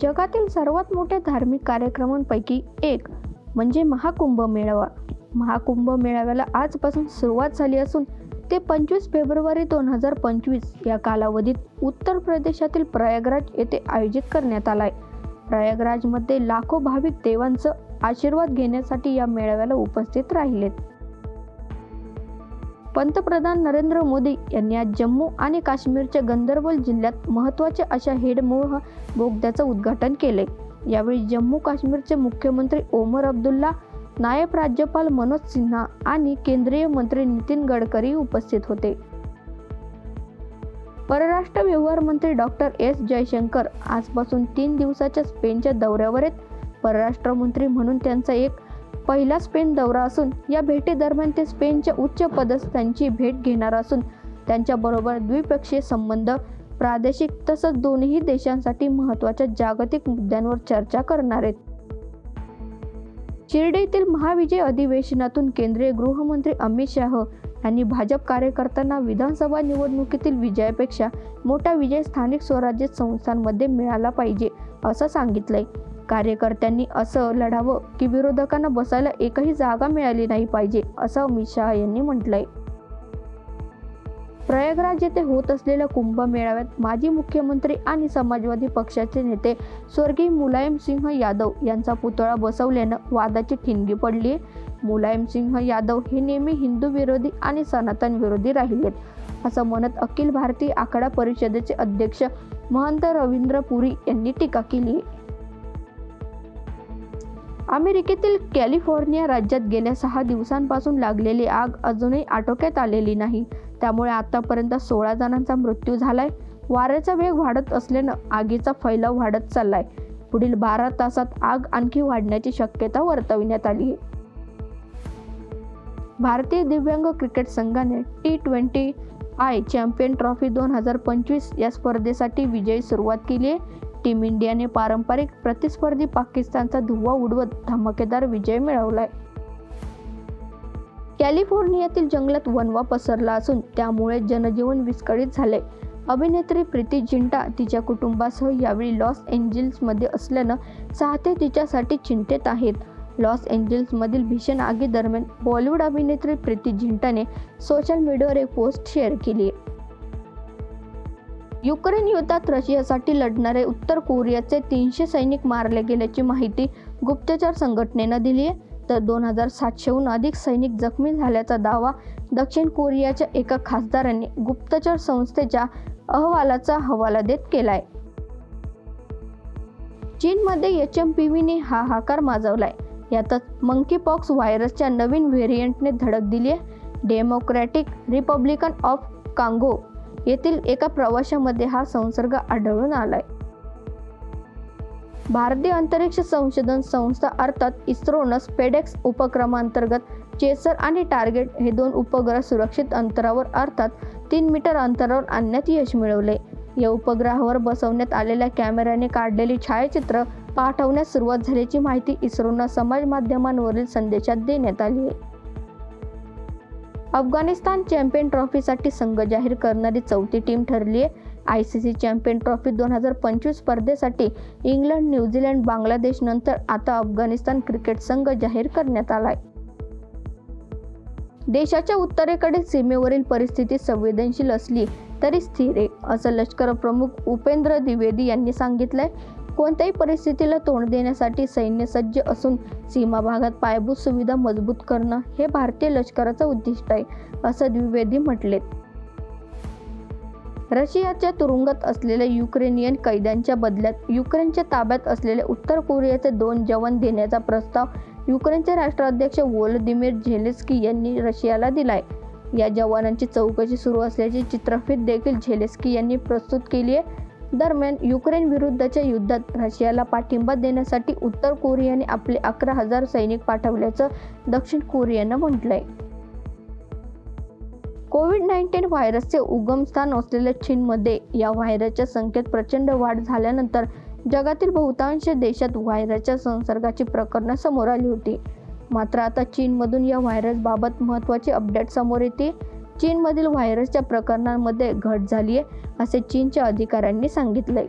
जगातील सर्वात मोठ्या धार्मिक कार्यक्रमांपैकी एक म्हणजे महाकुंभ मेळावा. महाकुंभ मेळाव्याला आजपासून सुरुवात झाली असून ते पंचवीस फेब्रुवारी दोन हजार पंचवीस या कालावधीत उत्तर प्रदेशातील प्रयागराज येथे आयोजित करण्यात आलाय. प्रयागराजमध्ये लाखो भाविक देवांचं आशीर्वाद घेण्यासाठी या मेळाव्याला उपस्थित राहिलेत. पंतप्रधान नरेंद्र मोदी यांनी आज जम्मू आणि काश्मीरच्या गंदरबल जिल्ह्यात महत्त्वाच्या अशा हेडमोह बोगद्याचं उद्घाटन केले. यावेळी जम्मू काश्मीरचे मुख्यमंत्री ओमर अब्दुल्ला नायब राज्यपाल मनोज सिन्हा आणि केंद्रीय मंत्री नितीन गडकरी उपस्थित होते. परराष्ट्र व्यवहार मंत्री डॉक्टर एस. जयशंकर आजपासून तीन दिवसाच्या स्पेनच्या दौऱ्यावर आहेत. परराष्ट्र मंत्री म्हणून त्यांचा एक पहिला स्पेन दौरा असून या भेटीदरम्यान ते स्पेनच्या उच्च पदस्थांची भेट घेणार असून त्यांच्याबरोबर द्विपक्षीय संबंध प्रादेशिक तसंच दोन्ही देशांसाठी महत्त्वाच्या जागतिक मुद्द्यांवर चर्चा करणार आहेत. शिर्डीतील महाविजय अधिवेशनातून केंद्रीय गृहमंत्री अमित शाह यांनी भाजप कार्यकर्त्यांना विधानसभा निवडणुकीतील विजयापेक्षा मोठा विजय स्थानिक स्वराज्य संस्थांमध्ये मिळाला पाहिजे असं सांगितलंय. कार्यकर्त्यांनी असं लढावं की विरोधकांना बसायला एकही जागा मिळाली नाही पाहिजे असं अमित शहा यांनी म्हटलंय. प्रयागराज येथे होत असलेल्या कुंभमेळाव्यात माजी मुख्यमंत्री आणि समाजवादी पक्षाचे नेते स्वर्गीय मुलायम सिंह यादव यांचा पुतळा बसवल्यानं वादाची ठिणगी पडली मुलायम सिंह यादव हे नेहमी हिंदू विरोधी आणि सनातन विरोधी राहिलेत असं म्हणत अखिल भारतीय आखाडा परिषदेचे अध्यक्ष महंत रवींद्र पुरी यांनी टीका केली. अमेरिकेतील कॅलिफोर्निया राज्यात गेल्या सहा दिवसांपासून लागलेली आग अजूनही आटोक्यात आलेली नाही. त्यामुळे आतापर्यंत सोळा जणांचा मृत्यू झालाय. वाऱ्याचा वेग वाढत असल्यानं आगीचा फैलाव वाढत चाललाय. पुढील बारा तासात आग आणखी वाढण्याची शक्यता वर्तविण्यात आली आहे. भारतीय दिव्यांग क्रिकेट संघाने T twenty I champion trophy दोन हजार पंचवीस या स्पर्धेसाठी विजयी सुरुवात केली आहे. टीम इंडियाने पारंपरिक प्रतिस्पर्धी पाकिस्तानचा धुव्वा उडवत धमाकेदार विजय मिळवलाय. कॅलिफोर्नियातील जंगलात वनवा पसरला असून त्यामुळे जनजीवन विस्कळीत झाले अभिनेत्री प्रीती जिंटा तिच्या कुटुंबासह यावेळी लॉस एंजल्समध्ये असल्यानं चाहते तिच्यासाठी चिंतेत आहेत. लॉस एंजल्समधील भीषण आगीदरम्यान बॉलिवूड अभिनेत्री प्रीती झिंटाने सोशल मीडियावर एक पोस्ट शेअर केली आहे युक्रेन युद्धात रशियासाठी लढणारे उत्तर कोरियाचे तीनशे सैनिक मारले गेल्याची माहिती गुप्तचर संघटनेनं दिली आहे. तर दोन हजार सातशेहून अधिक सैनिक जखमी झाल्याचा दावा दक्षिण कोरियाच्या एका खासदाराने गुप्तचर संस्थेच्या अहवालाचा हवाला देत केलाय. चीनमध्ये एच एम पी व्हीने हाहाकार माजवलाय. यातच मंकी पॉक्स व्हायरसच्या नवीन व्हेरियंटने धडक दिली आहे. डेमोक्रॅटिक रिपब्लिकन ऑफ कांगो येथील एका प्रवाशामध्ये हा संसर्ग आढळून आलाय. भारतीय अंतरिक्ष संशोधन संस्था अर्थात इस्रोनं स्पेडेक्स उपक्रमांतर्गत चेसर आणि टार्गेट हे दोन उपग्रह सुरक्षित अंतरावर अर्थात तीन मीटर अंतरावर आणण्यात यश मिळवले. या उपग्रहावर बसवण्यात आलेल्या कॅमेऱ्याने काढलेली छायाचित्र पाठवण्यास सुरुवात झाल्याची माहिती इस्रोनं समाज माध्यमांवरील संदेशात देण्यात आली आहे. अफगाणिस्तान चॅम्पियन ट्रॉफीसाठी संघ जाहीर करणारी चौथी टीम ठरली आहे. I C C champion trophy दोन हजार पंचवीस स्पर्धेसाठी इंग्लंड न्यूझीलंड बांगलादेश नंतर आता अफगाणिस्तान क्रिकेट संघ जाहीर करण्यात आलाय देशाच्या उत्तरेकडील सीमेवरील परिस्थिती संवेदनशील असली तरी स्थिर आहे असं लष्कर प्रमुख उपेंद्र द्विवेदी यांनी सांगितलंय. कोणत्याही परिस्थितीला तोंड देण्यासाठी सैन्य सज्ज असून सीमा भागात पायाभूत सुविधा मजबूत करणं हे भारतीय लष्कराचं उद्दिष्ट आहे असं द्विवेदी म्हटले रशियाच्या तुरुंगात असलेल्या युक्रेनियन कैद्यांच्या बदल्यात युक्रेनच्या ताब्यात असलेले उत्तर कोरियाचे दोन जवान देण्याचा प्रस्ताव युक्रेनचे राष्ट्राध्यक्ष वोलोदिमीर झेलेस्की यांनी रशियाला दिलाय. या जवानांची चौकशी सुरू असल्याची चित्रफित देखील झेलेस्की यांनी प्रस्तुत केली आहे. दरम्यान युक्रेन विरुद्धच्या युद्धात रशियाला पाठिंबा देण्यासाठी उत्तर कोरियाने आपले अकरा हजार सैनिक पाठवल्याचं दक्षिण कोरियानं म्हटलंय. कोविड नाईन्टीन व्हायरसचे उगमस्थान असलेल्या चीनमध्ये या व्हायरसच्या संख्येत प्रचंड वाढ झाल्यानंतर जगातील बहुतांश देशात व्हायरसच्या संसर्गाची प्रकरणं समोर आली होती. मात्र आता चीनमधून या व्हायरसबाबत महत्त्वाची अपडेट समोर येते. चीनमधील व्हायरसच्या प्रकरणांमध्ये घट झाली आहे असे चीनच्या अधिकाऱ्यांनी सांगितलंय.